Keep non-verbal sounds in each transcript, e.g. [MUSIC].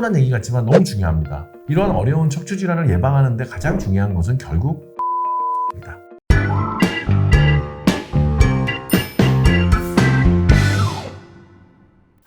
따분한 얘기 같지만 너무 중요합니다. 이러한 어려운 척추 질환을 예방하는데 가장 중요한 것은 결국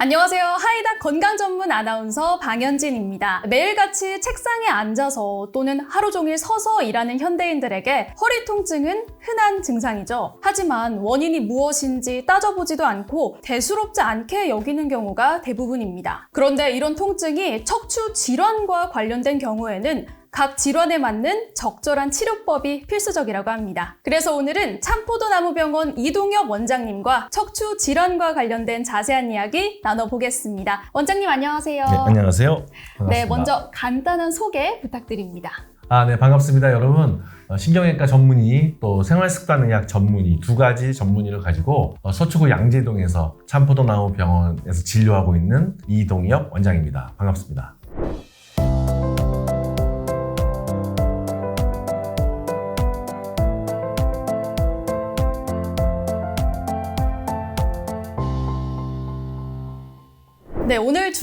안녕하세요. 하이닥 건강 전문 아나운서 방현진입니다. 매일같이 책상에 앉아서 또는 하루 종일 서서 일하는 현대인들에게 허리 통증은 흔한 증상이죠. 하지만 원인이 무엇인지 따져보지도 않고 대수롭지 않게 여기는 경우가 대부분입니다. 그런데 이런 통증이 척추 질환과 관련된 경우에는 각 질환에 맞는 적절한 치료법이 필수적이라고 합니다. 그래서 오늘은 참포도나무병원 이동엽 원장님과 척추 질환과 관련된 자세한 이야기 나눠보겠습니다. 원장님 안녕하세요. 네, 안녕하세요. 반갑습니다. 네, 먼저 간단한 소개 부탁드립니다. 아, 네, 반갑습니다, 여러분. 어, 신경외과 전문의 또 생활습관의학 전문의 두 가지 전문의를 가지고 어, 서초구 양재동에서 참포도나무 병원에서 진료하고 있는 이동엽 원장입니다. 반갑습니다.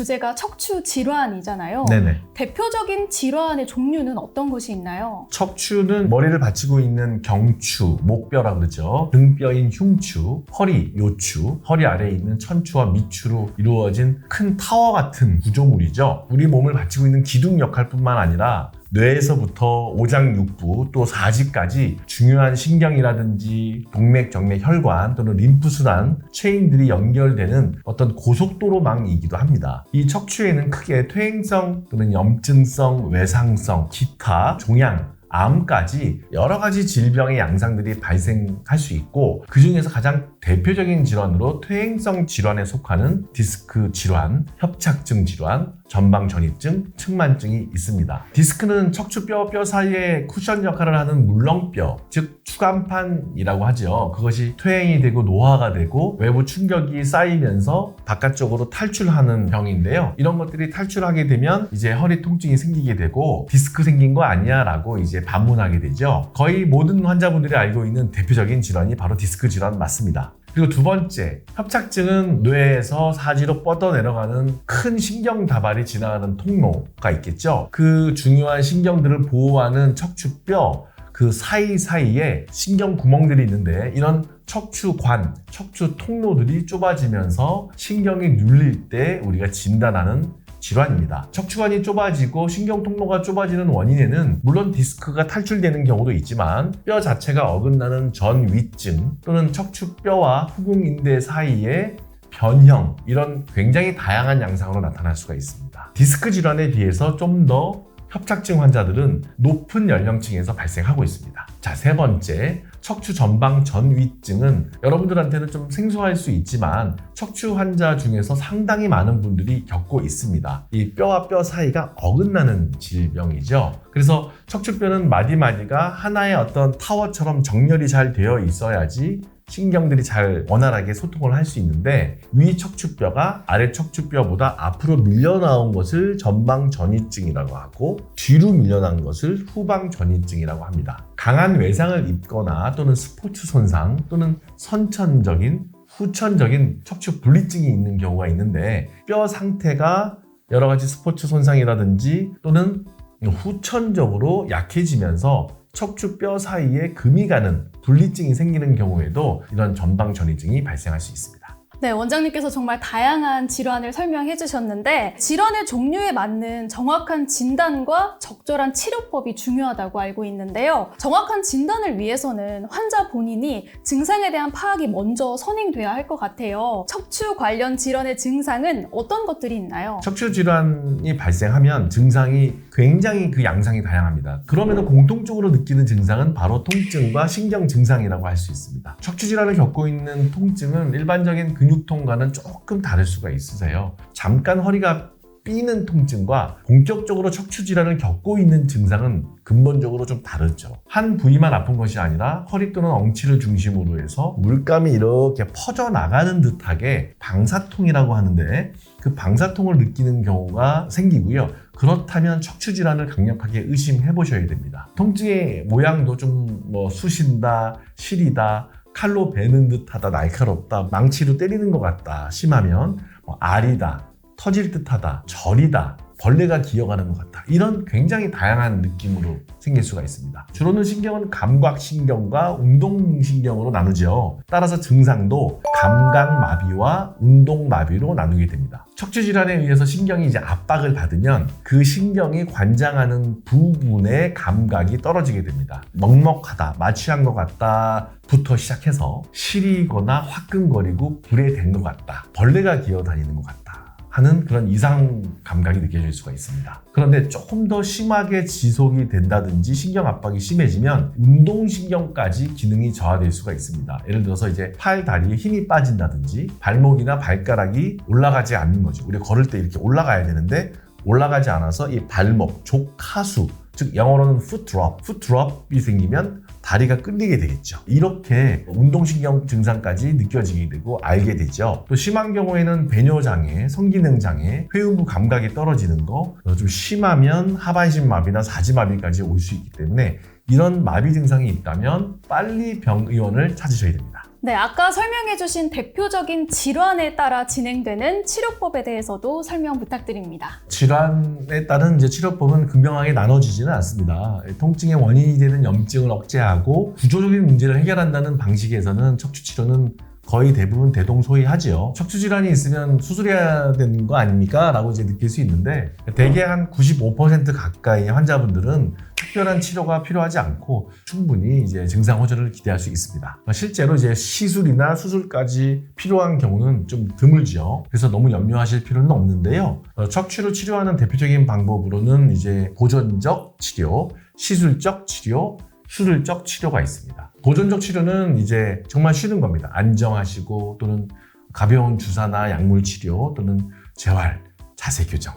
주제가 척추 질환이잖아요. 네네. 대표적인 질환의 종류는 어떤 것이 있나요? 척추는 머리를 받치고 있는 경추, 목뼈라 그러죠. 등뼈인 흉추, 허리, 요추, 허리 아래에 있는 천추와 미추로 이루어진 큰 타워 같은 구조물이죠. 우리 몸을 받치고 있는 기둥 역할뿐만 아니라 뇌에서부터 오장육부 또 사지까지 중요한 신경이라든지 동맥, 정맥, 혈관 또는 림프순환 체인들이 연결되는 어떤 고속도로망이기도 합니다. 이 척추에는 크게 퇴행성 또는 염증성, 외상성, 기타, 종양, 암까지 여러 가지 질병의 양상들이 발생할 수 있고 그 중에서 가장 대표적인 질환으로 퇴행성 질환에 속하는 디스크 질환, 협착증 질환, 전방 전이증, 측만증이 있습니다. 디스크는 척추뼈 뼈 사이에 쿠션 역할을 하는 물렁뼈, 즉 추간판이라고 하죠. 그것이 퇴행이 되고 노화가 되고 외부 충격이 쌓이면서 바깥쪽으로 탈출하는 병인데요. 이런 것들이 탈출하게 되면 이제 허리 통증이 생기게 되고 디스크 생긴 거 아니야라고 이제 반문하게 되죠. 거의 모든 환자분들이 알고 있는 대표적인 질환이 바로 디스크 질환 맞습니다. 그리고 두 번째, 협착증은 뇌에서 사지로 뻗어 내려가는 큰 신경 다발이 지나가는 통로가 있겠죠. 그 중요한 신경들을 보호하는 척추뼈, 그 사이사이에 신경 구멍들이 있는데 이런 척추관, 척추 통로들이 좁아지면서 신경이 눌릴 때 우리가 진단하는 질환입니다. 척추관이 좁아지고 신경 통로가 좁아지는 원인에는 물론 디스크가 탈출되는 경우도 있지만 뼈 자체가 어긋나는 전위증 또는 척추뼈와 후궁인대 사이에 변형 이런 굉장히 다양한 양상으로 나타날 수가 있습니다. 디스크 질환에 비해서 좀더 협착증 환자들은 높은 연령층에서 발생하고 있습니다. 자, 세 번째, 척추 전방 전위증은 여러분들한테는 좀 생소할 수 있지만 척추 환자 중에서 상당히 많은 분들이 겪고 있습니다. 이 뼈와 뼈 사이가 어긋나는 질병이죠. 그래서 척추뼈는 마디마디가 하나의 어떤 타워처럼 정렬이 잘 되어 있어야지 신경들이 잘 원활하게 소통을 할 수 있는데 위 척추뼈가 아래 척추뼈보다 앞으로 밀려나온 것을 전방 전이증이라고 하고 뒤로 밀려난 것을 후방 전이증이라고 합니다. 강한 외상을 입거나 또는 스포츠 손상 또는 선천적인 후천적인 척추 분리증이 있는 경우가 있는데 뼈 상태가 여러 가지 스포츠 손상이라든지 또는 후천적으로 약해지면서 척추 뼈 사이에 금이 가는 분리증이 생기는 경우에도 이런 전방 전이증이 발생할 수 있습니다. 네, 원장님께서 정말 다양한 질환을 설명해 주셨는데 질환의 종류에 맞는 정확한 진단과 적절한 치료법이 중요하다고 알고 있는데요. 정확한 진단을 위해서는 환자 본인이 증상에 대한 파악이 먼저 선행돼야 할 것 같아요. 척추 관련 질환의 증상은 어떤 것들이 있나요? 척추 질환이 발생하면 증상이 굉장히 그 양상이 다양합니다. 그러면은 공통적으로 느끼는 증상은 바로 통증과 신경 증상이라고 할 수 있습니다. 척추 질환을 겪고 있는 통증은 일반적인 근육 통과는 조금 다를 수가 있으세요. 잠깐 허리가 삐는 통증과 본격적으로 척추 질환을 겪고 있는 증상은 근본적으로 좀 다르죠. 한 부위만 아픈 것이 아니라 허리 또는 엉치를 중심으로 해서 물감이 이렇게 퍼져 나가는 듯하게 방사통이라고 하는데 그 방사통을 느끼는 경우가 생기고요. 그렇다면 척추 질환을 강력하게 의심해 보셔야 됩니다. 통증의 모양도 좀 뭐 쑤신다, 시리다, 칼로 베는 듯하다, 날카롭다, 망치로 때리는 것 같다, 심하면 뭐 알이다, 터질 듯하다, 저리다, 벌레가 기어가는 것 같다. 이런 굉장히 다양한 느낌으로 생길 수가 있습니다. 주로는 신경은 감각신경과 운동신경으로 나누죠. 따라서 증상도 감각마비와 운동마비로 나누게 됩니다. 척추 질환에 의해서 신경이 이제 압박을 받으면 그 신경이 관장하는 부분의 감각이 떨어지게 됩니다. 먹먹하다, 마취한 것 같다 부터 시작해서 시리거나 화끈거리고 불에 댄 것 같다, 벌레가 기어다니는 것 같다. 하는 그런 이상 감각이 느껴질 수가 있습니다. 그런데 조금 더 심하게 지속이 된다든지 신경 압박이 심해지면 운동신경까지 기능이 저하될 수가 있습니다. 예를 들어서 이제 팔, 다리에 힘이 빠진다든지 발목이나 발가락이 올라가지 않는 거죠. 우리 걸을 때 이렇게 올라가야 되는데 올라가지 않아서 이 발목, 족하수, 즉 영어로는 foot drop, foot drop이 생기면 다리가 끌리게 되겠죠. 이렇게 운동신경 증상까지 느껴지게 되고 알게 되죠. 또 심한 경우에는 배뇨장애, 성기능장애, 회음부 감각이 떨어지는 거, 어, 좀 심하면 하반신 마비나 사지마비까지 올 수 있기 때문에 이런 마비 증상이 있다면 빨리 병의원을 찾으셔야 됩니다. 네, 아까 설명해주신 대표적인 질환에 따라 진행되는 치료법에 대해서도 설명 부탁드립니다. 질환에 따른 이제 치료법은 극명하게 나눠지지는 않습니다. 통증의 원인이 되는 염증을 억제하고 구조적인 문제를 해결한다는 방식에서는 척추 치료는 거의 대부분 대동소이하지요. 척추 질환이 있으면 수술해야 되는 거 아닙니까? 라고 이제 느낄 수 있는데 대개 한 95% 가까이 환자분들은 특별한 치료가 필요하지 않고 충분히 이제 증상 호전을 기대할 수 있습니다. 실제로 이제 시술이나 수술까지 필요한 경우는 좀 드물지요. 그래서 너무 염려하실 필요는 없는데요. 어, 척추를 치료하는 대표적인 방법으로는 이제 보존적 치료, 시술적 치료, 수술적 치료가 있습니다. 보존적 치료는 이제 정말 쉬는 겁니다. 안정하시고 또는 가벼운 주사나 약물 치료 또는 재활, 자세 교정,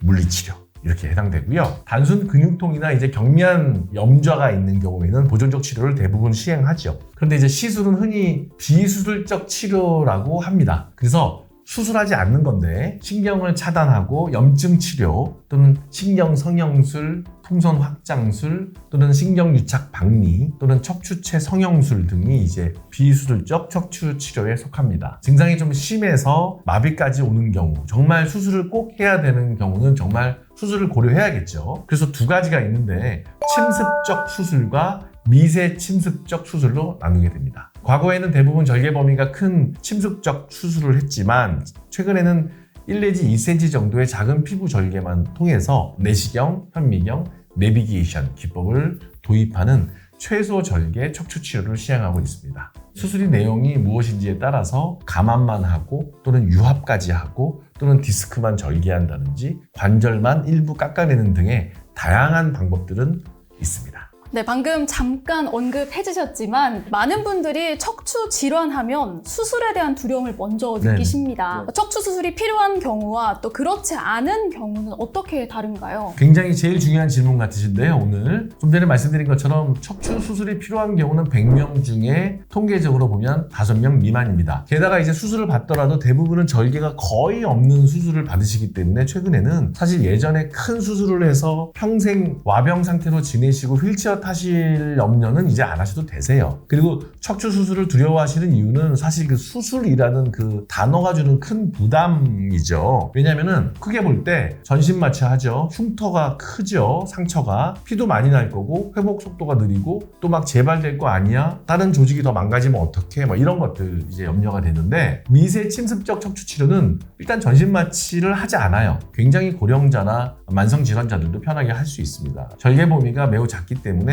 물리 치료 이렇게 해당되고요. 단순 근육통이나 이제 경미한 염좌가 있는 경우에는 보존적 치료를 대부분 시행하죠. 그런데 이제 시술은 흔히 비수술적 치료라고 합니다. 그래서 수술하지 않는 건데 신경을 차단하고 염증 치료 또는 신경 성형술, 풍선 확장술 또는 신경 유착 박리 또는 척추체 성형술 등이 이제 비수술적 척추 치료에 속합니다. 증상이 좀 심해서 마비까지 오는 경우 정말 수술을 꼭 해야 되는 경우는 정말 수술을 고려해야겠죠. 그래서 두 가지가 있는데 침습적 수술과 미세 침습적 수술로 나누게 됩니다. 과거에는 대부분 절개 범위가 큰 침습적 수술을 했지만 최근에는 1 내지 2cm 정도의 작은 피부 절개만 통해서 내시경, 현미경, 내비게이션 기법을 도입하는 최소 절개 척추 치료를 시행하고 있습니다. 수술의 내용이 무엇인지에 따라서 감압만 하고 또는 유합까지 하고 또는 디스크만 절개한다든지 관절만 일부 깎아내는 등의 다양한 방법들은 있습니다. 네, 방금 잠깐 언급해 주셨지만 많은 분들이 척추 질환하면 수술에 대한 두려움을 먼저. 느끼십니다. 네. 척추 수술이 필요한 경우와 또 그렇지 않은 경우는 어떻게 다른가요? 굉장히 제일 중요한 질문 같으신데요, 오늘. 좀 전에 말씀드린 것처럼 척추 수술이 필요한 경우는 100명 중에 통계적으로 보면 5명 미만입니다. 게다가 이제 수술을 받더라도 대부분은 절개가 거의 없는 수술을 받으시기 때문에 최근에는 사실 예전에 큰 수술을 해서 평생 와병 상태로 지내시고 휠체어 타실 염려는 이제 안 하셔도 되세요. 그리고 척추 수술을 두려워하시는 이유는 사실 그 수술이라는 그 단어가 주는 큰 부담이죠. 왜냐면은 크게 볼 때 전신 마취하죠. 흉터가 크죠. 상처가 피도 많이 날 거고 회복 속도가 느리고 또 막 재발될 거 아니야? 다른 조직이 더 망가지면 어떡해? 막 이런 것들 이제 염려가 되는데 미세 침습적 척추 치료는 일단 전신 마취를 하지 않아요. 굉장히 고령자나 만성 질환자들도 편하게 할 수 있습니다. 절개 범위가 매우 작기 때문에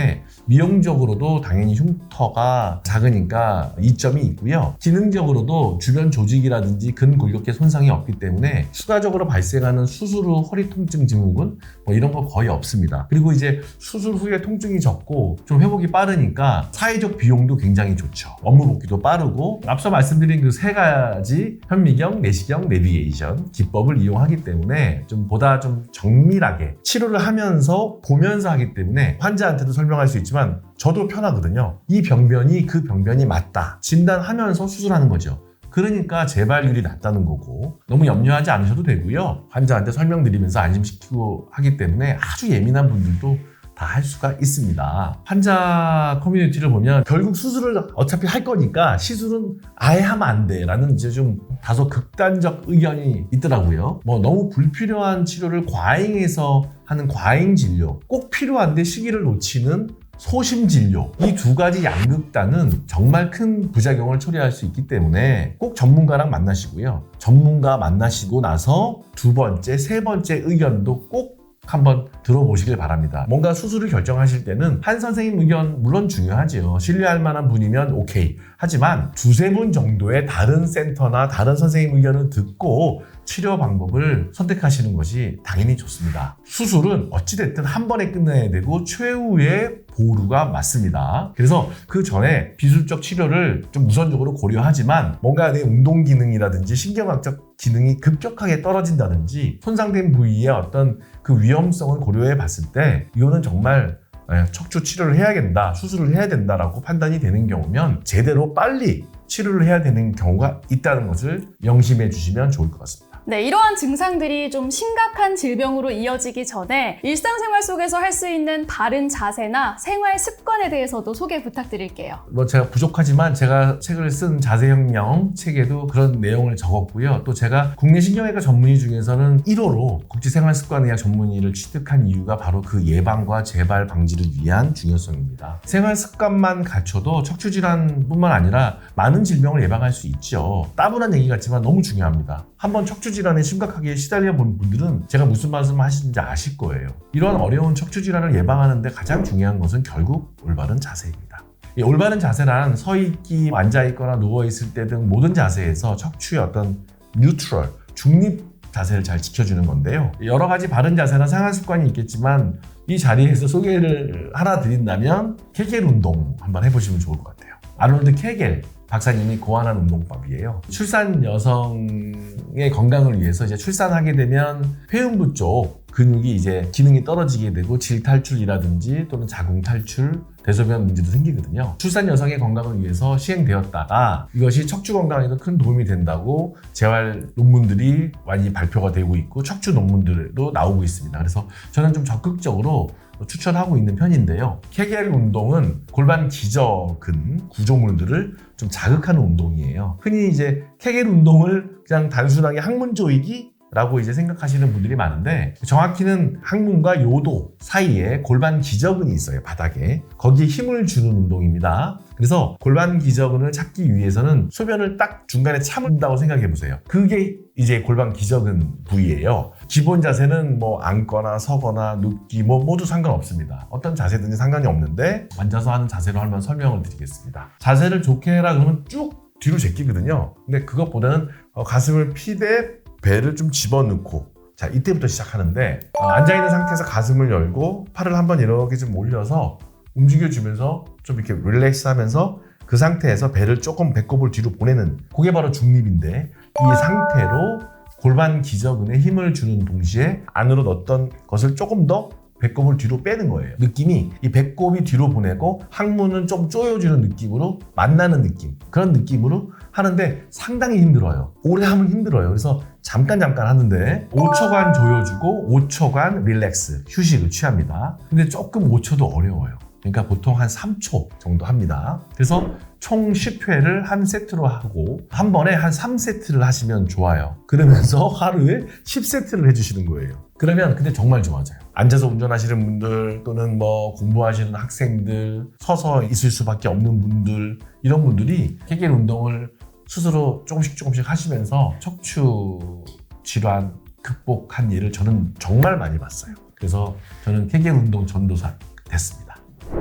미용적으로도 당연히 흉터가 작으니까 이점이 있고요. 기능적으로도 주변 조직이라든지 근골격계 손상이 없기 때문에 추가적으로 발생하는 수술 후 허리 통증 증후군 뭐 이런 거 거의 없습니다. 그리고 이제 수술 후에 통증이 적고 좀 회복이 빠르니까 사회적 비용도 굉장히 좋죠. 업무 복귀도 빠르고 앞서 말씀드린 그 세 가지 현미경, 내시경, 내비게이션 기법을 이용하기 때문에 좀 보다 좀 정밀하게 치료를 하면서 보면서 하기 때문에 환자한테도 설 명할 수 있지만 저도 편하거든요. 이 병변이 그 병변이 맞다. 진단하면서 수술하는 거죠. 그러니까 재발률이 낮다는 거고 너무 염려하지 않으셔도 되고요. 환자한테 설명드리면서 안심시키고 하기 때문에 아주 예민한 분들도 다다할 수가 있습니다. 환자 커뮤니티를 보면 결국 수술을 어차피 할 거니까 시술은 아예 하면 안 돼 라는 이제 좀 다소 극단적 의견이 있더라고요. 뭐 너무 불필요한 치료를 과잉해서 하는 과잉 진료, 꼭 필요한데 시기를 놓치는 소심 진료 이 두 가지 양극단은 정말 큰 부작용을 초래할 수 있기 때문에 꼭 전문가랑 만나시고요. 전문가 만나시고 나서 두 번째, 세 번째 의견도 꼭 한번 들어보시길 바랍니다. 뭔가 수술을 결정하실 때는 한 선생님 의견 물론 중요하지요. 신뢰할 만한 분이면 오케이. 하지만 두세 분 정도의 다른 센터나 다른 선생님 의견을 듣고 치료 방법을 선택하시는 것이 당연히 좋습니다. 수술은 어찌됐든 한 번에 끝내야 되고 최후의 보루가 맞습니다. 그래서 그 전에 비술적 치료를 좀 우선적으로 고려하지만 뭔가 내 운동 기능이라든지 신경학적 기능이 급격하게 떨어진다든지 손상된 부위의 어떤 그 위험성을 고려해 봤을 때 이거는 정말 예, 척추 치료를 해야 된다, 수술을 해야 된다라고 판단이 되는 경우면 제대로 빨리 치료를 해야 되는 경우가 있다는 것을 명심해 주시면 좋을 것 같습니다. 네, 이러한 증상들이 좀 심각한 질병으로 이어지기 전에 일상생활 속에서 할 수 있는 바른 자세나 생활 습관에 대해서도 소개 부탁드릴게요. 뭐 제가 부족하지만 제가 책을 쓴 자세혁명 책에도 그런 내용을 적었고요. 또 제가 국내 신경외과 전문의 중에서는 1호로 국제생활습관의학 전문의를 취득한 이유가 바로 그 예방과 재발 방지를 위한 중요성입니다. 생활 습관만 갖춰도 척추 질환뿐만 아니라 많은 질병을 예방할 수 있죠. 따분한 얘기 같지만 너무 중요합니다. 한번 척추 질환에 심각하게 시달려 본 분들은 제가 무슨 말씀 하시는지 아실 거예요. 이런 어려운 척추 질환을 예방하는데 가장 중요한 것은 결국 올바른 자세입니다. 이 올바른 자세란 서 있기, 앉아 있거나 누워 있을 때 등 모든 자세에서 척추의 어떤 뉴트럴, 중립 자세를 잘 지켜주는 건데요. 여러 가지 바른 자세나 생활 습관이 있겠지만 이 자리에서 소개를 하나 드린다면 케겔 운동 한번 해보시면 좋을 것 같아요. 아놀드 케겔 박사님이 고안한 운동법이에요. 출산 여성의 건강을 위해서 이제 출산하게 되면 폐음부 쪽 근육이 이제 기능이 떨어지게 되고 질 탈출이라든지 또는 자궁 탈출, 대소변 문제도 생기거든요. 출산 여성의 건강을 위해서 시행되었다가 이것이 척추 건강에도 큰 도움이 된다고 재활 논문들이 많이 발표가 되고 있고 척추 논문들도 나오고 있습니다. 그래서 저는 좀 적극적으로 추천하고 있는 편인데요. 케겔 운동은 골반 기저근 구조물들을 좀 자극하는 운동이에요. 흔히 이제 케겔 운동을 그냥 단순하게 항문 조이기 라고 이제 생각하시는 분들이 많은데 정확히는 항문과 요도 사이에 골반 기저근이 있어요 바닥에. 거기에 힘을 주는 운동입니다. 그래서 골반 기저근을 찾기 위해서는 소변을 딱 중간에 참는다고 생각해 보세요. 그게 이제 골반 기저근 부위예요. 기본 자세는 뭐 앉거나 서거나 눕기 뭐 모두 상관없습니다. 어떤 자세든지 상관이 없는데 앉아서 하는 자세로 한번 설명을 드리겠습니다. 자세를 좋게 해라 그러면 쭉 뒤로 제끼거든요. 근데 그것보다는 어, 가슴을 피대 배를 좀 집어넣고 자 이때부터 시작하는데 어, 앉아 있는 상태에서 가슴을 열고 팔을 한번 이렇게 좀 올려서 움직여주면서 좀 이렇게 릴렉스 하면서 그 상태에서 배를 조금 배꼽을 뒤로 보내는 그게 바로 중립인데 이 상태로 골반 기저근에 힘을 주는 동시에 안으로 넣었던 것을 조금 더 배꼽을 뒤로 빼는 거예요. 느낌이 이 배꼽이 뒤로 보내고 항문은 좀 조여주는 느낌으로 만나는 느낌. 그런 느낌으로 하는데 상당히 힘들어요. 오래 하면 힘들어요. 그래서 잠깐 잠깐 하는데 5초간 조여주고 5초간 릴렉스, 휴식을 취합니다. 근데 조금 5초도 어려워요. 그러니까 보통 한 3초 정도 합니다. 그래서 총 10회를 한 세트로 하고 한 번에 한 3세트를 하시면 좋아요. 그러면서 [LAUGHS] 하루에 10세트를 해주시는 거예요. 그러면 근데 정말 좋아져요. 앉아서 운전하시는 분들 또는 뭐 공부하시는 학생들 서서 있을 수밖에 없는 분들 이런 분들이 케겔 운동을 스스로 조금씩 조금씩 하시면서 척추 질환 극복한 예를 저는 정말 많이 봤어요. 그래서 저는 케겔 운동 전도사 됐습니다.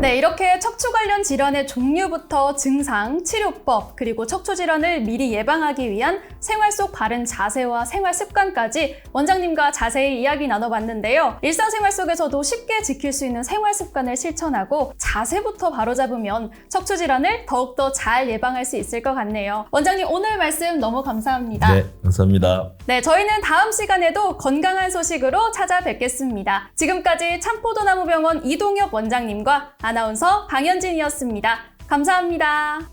네, 이렇게 척추 관련 질환의 종류부터 증상, 치료법, 그리고 척추 질환을 미리 예방하기 위한 생활 속 바른 자세와 생활 습관까지 원장님과 자세히 이야기 나눠봤는데요. 일상생활 속에서도 쉽게 지킬 수 있는 생활 습관을 실천하고 자세부터 바로잡으면 척추 질환을 더욱더 잘 예방할 수 있을 것 같네요. 원장님 오늘 말씀 너무 감사합니다. 네, 감사합니다. 네, 저희는 다음 시간에도 건강한 소식으로 찾아뵙겠습니다. 지금까지 참포도나무병원 이동엽 원장님과 아나운서 방현진이었습니다. 감사합니다.